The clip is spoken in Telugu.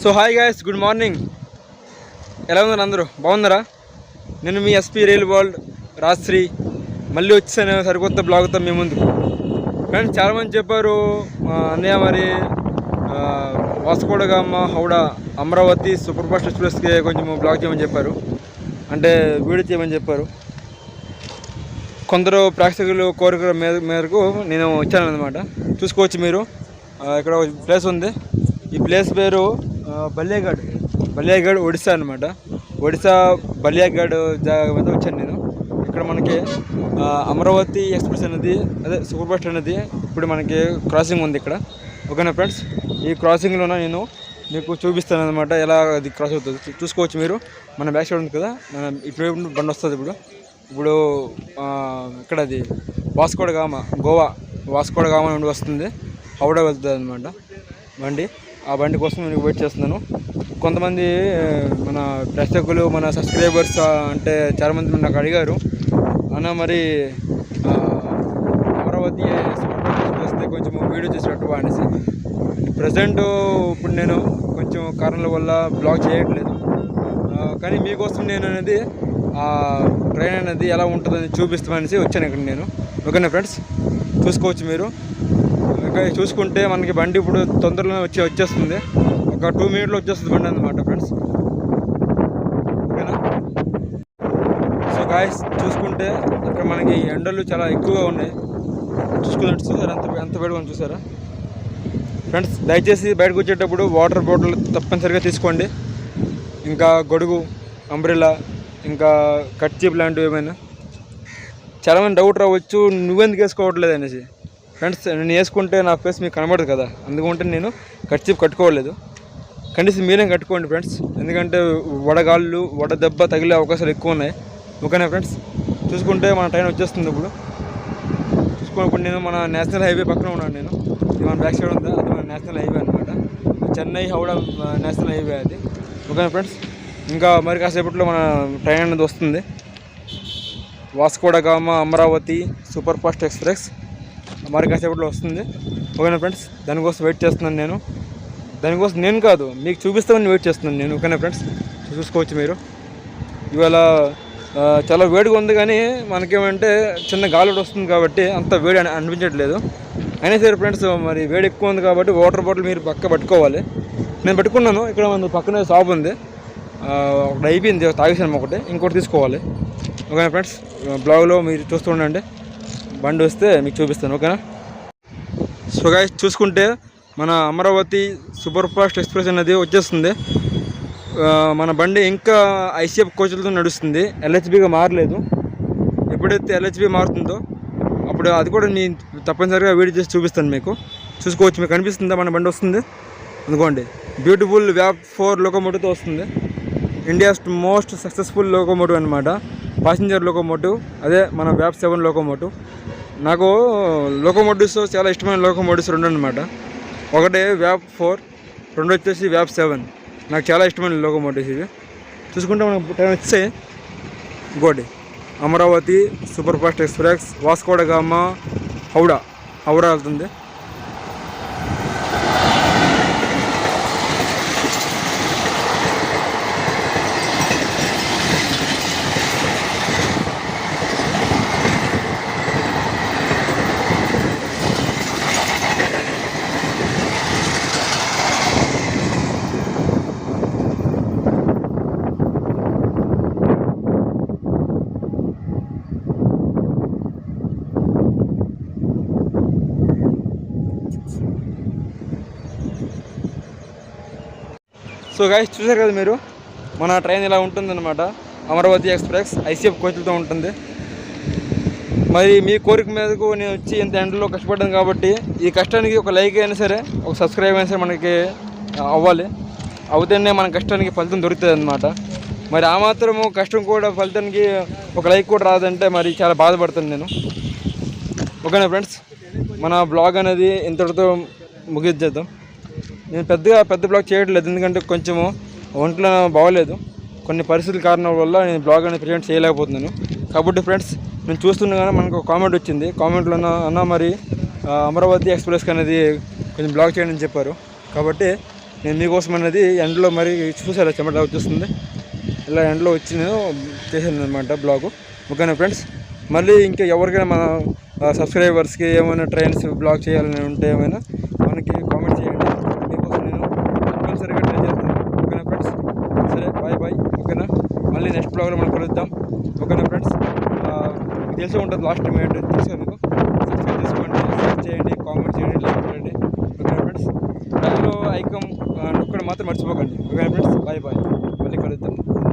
So hi guys good morning ఎలా ఉన్నారు అందరూ? బాగున్నారా? నేను మీ ఎస్పీ రైల్ వరల్డ్ రాశ్రీ మళ్ళీ వచ్చాను సరికొత్త బ్లాగ్తో మీ ముందుకు కానీ చాలామంది చెప్పారు అన్నయ్య మరి ఆ, వాస్కోడగామ హౌడా అమరావతి సూపర్ ఫాస్ట్ ఎక్స్ప్రెస్కి కొంచెం బ్లాగ్ చేయమని చెప్పారు. అంటే వీడియో చేయమని చెప్పారు. కొందరు ప్రేక్షకులు కోరిక మేరకు నేను వచ్చాను అనమాట చూసుకోవచ్చు మీరు. ఇక్కడ ఒక ప్లేస్ ఉంది. ఈ ప్లేస్ పేరు ఆ, బల్లేగఢ్ ఒడిశా అనమాట ఒడిశా బల్లేగఢ్ జాగా మీద వచ్చాను నేను. ఇక్కడ మనకి అమరావతి ఎక్స్ప్రెస్ అనేది అదే సూపర్ ఫాస్ట్ అనేది ఇప్పుడు మనకి క్రాసింగ్ ఉంది ఇక్కడ. ఓకేనా ఫ్రెండ్స్? ఈ క్రాసింగ్లోన నేను మీకు చూపిస్తాను అనమాట ఎలా అది క్రాస్ అవుతుంది. చూసుకోవచ్చు మీరు. మన బ్యాక్ సైడ్ ఉంది కదా మన ఇప్పుడు బండి వస్తుంది ఇప్పుడు. ఇప్పుడు ఇక్కడ అది వాస్కోడ గామ గోవా. వాస్కోడ గామ నుండి వస్తుంది. హౌడా వెళ్తుంది అనమాట బండి. ఆ బండి కోసం నేను వెయిట్ చేస్తున్నాను. కొంతమంది మన ప్రేక్షకులు మన సబ్స్క్రైబర్స్ అంటే అంటే చాలామంది నాకు అడిగారు. అన్న మరి అమరావతి వస్తే కొంచెం వీడియో చేసినట్టు అనేసి ప్రజెంట్ ఇప్పుడు నేను కొంచెం కారణాల వల్ల బ్లాగ్ చేయట్లేదు. కానీ మీకోసం నేను అనేది ఆ ట్రైన్ అనేది ఎలా ఉంటుందని చూపిస్తామనేసి వచ్చాను ఇక్కడ నేను. ఓకేనా ఫ్రెండ్స్? చూసుకోవచ్చు మీరు. ఇంకా చూసుకుంటే మనకి బండి ఇప్పుడు తొందరలో వచ్చి వచ్చేస్తుంది. ఒక టూ మినిట్లో వచ్చేస్తుంది బండి అన్నమాట ఫ్రెండ్స్. ఓకేనా? సో గాయస్ చూసుకుంటే ఇక్కడ మనకి ఎండలు చాలా ఎక్కువగా ఉన్నాయి. చూసుకున్నట్టు చూసారా? ఎంత ఎంత వేడిగా చూసారా? ఫ్రెండ్స్ దయచేసి బయటకు వచ్చేటప్పుడు వాటర్ బాటిల్ తప్పనిసరిగా తీసుకోండి. ఇంకా గొడుగు అంబ్రెల్లా ఇంకా కట్చీప్ లాంటివి ఏమైనా. చాలామంది డౌట్ రావచ్చు నువ్వెందుకు వేసుకోవట్లేదు అనేసి. ఫ్రెండ్స్ నేను వేసుకుంటే నా ఫేస్ మీకు కనబడదు కదా? అందుకుంటే నేను కట్చీప్ కట్టుకోలేదు. కనీసం మీరే కట్టుకోండి ఫ్రెండ్స్. ఎందుకంటే వడగాళ్ళు వడ దెబ్బ తగిలే అవకాశాలు ఎక్కువ ఉన్నాయి. ఓకేనా ఫ్రెండ్స్? చూసుకుంటే మన ట్రైన్ వచ్చేస్తుంది ఇప్పుడు. చూసుకున్నప్పుడు నేను మన నేషనల్ హైవే పక్కన ఉన్నాను నేను. ఇది మన బ్యాక్ సైడ్ ఉందా? అది మన నేషనల్ హైవే అనమాట చెన్నై హౌడా నేషనల్ హైవే అది. ఓకేనా ఫ్రెండ్స్? ఇంకా మరి కాసేపట్లో మన ట్రైన్ అనేది వస్తుంది. Vasco da Gama Amravati super fast express. మరి కాసేపట్లో వస్తుంది. ఓకేనా ఫ్రెండ్స్? దానికోసం వెయిట్ చేస్తున్నాను నేను. దానికోసం నేను కాదు మీకు చూపిస్తామని వెయిట్ చేస్తున్నాను నేను. ఓకేనా ఫ్రెండ్స్? చూసుకోవచ్చు మీరు. ఇవాళ చాలా వేడిగా ఉంది కానీ మనకేమంటే చిన్న గాలి కూడా వస్తుంది కాబట్టి అంత వేడి అని అనిపించట్లేదు. అయినా సరే ఫ్రెండ్స్ మరి వేడి ఎక్కువ ఉంది కాబట్టి వాటర్ బాటిల్ మీరు పక్క పట్టుకోవాలి. నేను పట్టుకున్నాను. ఇక్కడ మన పక్కనే షాప్ ఉంది. ఒకటి అయిపోయింది. తాగేసాను ఒకటి. ఇంకోటి తీసుకోవాలి. ఓకేనా ఫ్రెండ్స్? బ్లాగ్లో మీరు చూస్తూ ఉండండి. బండి వస్తే మీకు చూపిస్తాను ఓకేనా? సో గాయస్ చూసుకుంటే మన అమరావతి సూపర్ ఫాస్ట్ ఎక్స్ప్రెస్ అనేది వచ్చేస్తుంది. మన బండి ఇంకా ఐసీఎఫ్ కోచ్లతో నడుస్తుంది. ఎల్హెచ్బిగా మారలేదు. ఎప్పుడైతే ఎల్హెచ్బి మారుతుందో అప్పుడు అది కూడా నేను తప్పనిసరిగా వీడియో చేసి చూపిస్తాను మీకు. చూసుకోవచ్చు మీకు కనిపిస్తుందా? మన బండి వస్తుంది. అందుకోండి బ్యూటిఫుల్ వ్యాప్ ఫోర్ లోకోమోటివ్తో వస్తుంది. ఇండియాస్ మోస్ట్ సక్సెస్ఫుల్ లోకోమోటివ్ అనమాట పాసింజర్ లోకోమోటివ్ అదే మన వ్యాప్ సెవెన్ లోకోమోటివ్ నాకు లోకోమోటివ్స్ చాలా ఇష్టమైన లోకోమోటివ్స్ రెండు అనమాట ఒకటి వ్యాప్ ఫోర్ రెండు వచ్చేసి వ్యాప్ సెవెన్ నాకు చాలా ఇష్టమైన లోకోమోటివ్స్ ఇవి. చూసుకుంటే మనకు టైం వచ్చే గోడి Amravati super fast express Vasco da Gama Howrah Howrah వెళ్తుంది. సో గాయస్ చూసారు కదా మీరు? మన ట్రైన్ ఇలా ఉంటుందన్నమాట. అమరావతి ఎక్స్ప్రెస్ ఐసీఎఫ్ కోచ్లతో ఉంటుంది. మరి మీ కోరిక మీదకు నేను వచ్చి ఇంత ఎండలో కష్టపడ్డాను కాబట్టి ఈ కష్టానికి ఒక లైక్ అయినా సరే ఒక సబ్స్క్రైబ్ అయినా సరే మనకి అవ్వాలి. అవుతేనే మన కష్టానికి ఫలితం దొరుకుతుంది అనమాట మరి ఆ మాత్రము కష్టం కూడా ఫలితానికి ఒక లైక్ కూడా రాదంటే మరి చాలా బాధపడతాను నేను. ఓకేనా ఫ్రెండ్స్? మన బ్లాగ్ అనేది ఇంతటితో ముగించేద్దాం నేను పెద్దగా పెద్ద బ్లాగ్ చేయట్లేదు ఎందుకంటే కొంచెము ఒంట్లో బాగోలేదు. కొన్ని పరిస్థితుల కారణాల వల్ల నేను బ్లాగ్ అనేది ప్రజెంట్ చేయలేకపోతున్నాను. కాబట్టి ఫ్రెండ్స్ నేను చూస్తుండగానే మనకు ఒక కామెంట్ వచ్చింది. కామెంట్లో అన్న మరి అమరావతి ఎక్స్ప్రెస్ అనేది కొంచెం బ్లాగ్ చేయండి అని చెప్పారు. కాబట్టి నేను మీకోసం అనేది ఎండలో మరి చూసారా చెమట వచ్చేస్తుంది ఇలా ఎండలో వచ్చి నేను చేశాను అనమాట బ్లాగ్. ఓకేనా ఫ్రెండ్స్? మళ్ళీ ఇంకా ఎవరికైనా మన సబ్స్క్రైబర్స్కి ఏమైనా ట్రైన్స్ బ్లాగ్ చేయాలని ఉంటే ఏమైనా మనకి కామెంట్ చేయండి మీకోసం నేను కంపల్సరీగా ట్రై చేస్తాను ఓకేనా ఫ్రెండ్స్ సరే బాయ్ బాయ్ ఓకేనా మళ్ళీ నెక్స్ట్ బ్లాగ్లో మనం కలుద్దాం. ఓకేనా ఫ్రెండ్స్? మీకు తెలిసే ఉంటుంది లాస్ట్ టైం ఏంటో తెలుసు మీకు? సబ్స్క్రైబ్ చేసుకోండి షేర్ చేయండి కామెంట్ చేయండి లైక్ చేయండి. ఓకేనా ఫ్రెండ్స్? దానిలో ఐకమ్ నొక్కడం మాత్రం మర్చిపోకండి. ఓకేనా ఫ్రెండ్స్? Bye bye. మళ్ళీ కలుద్దాం.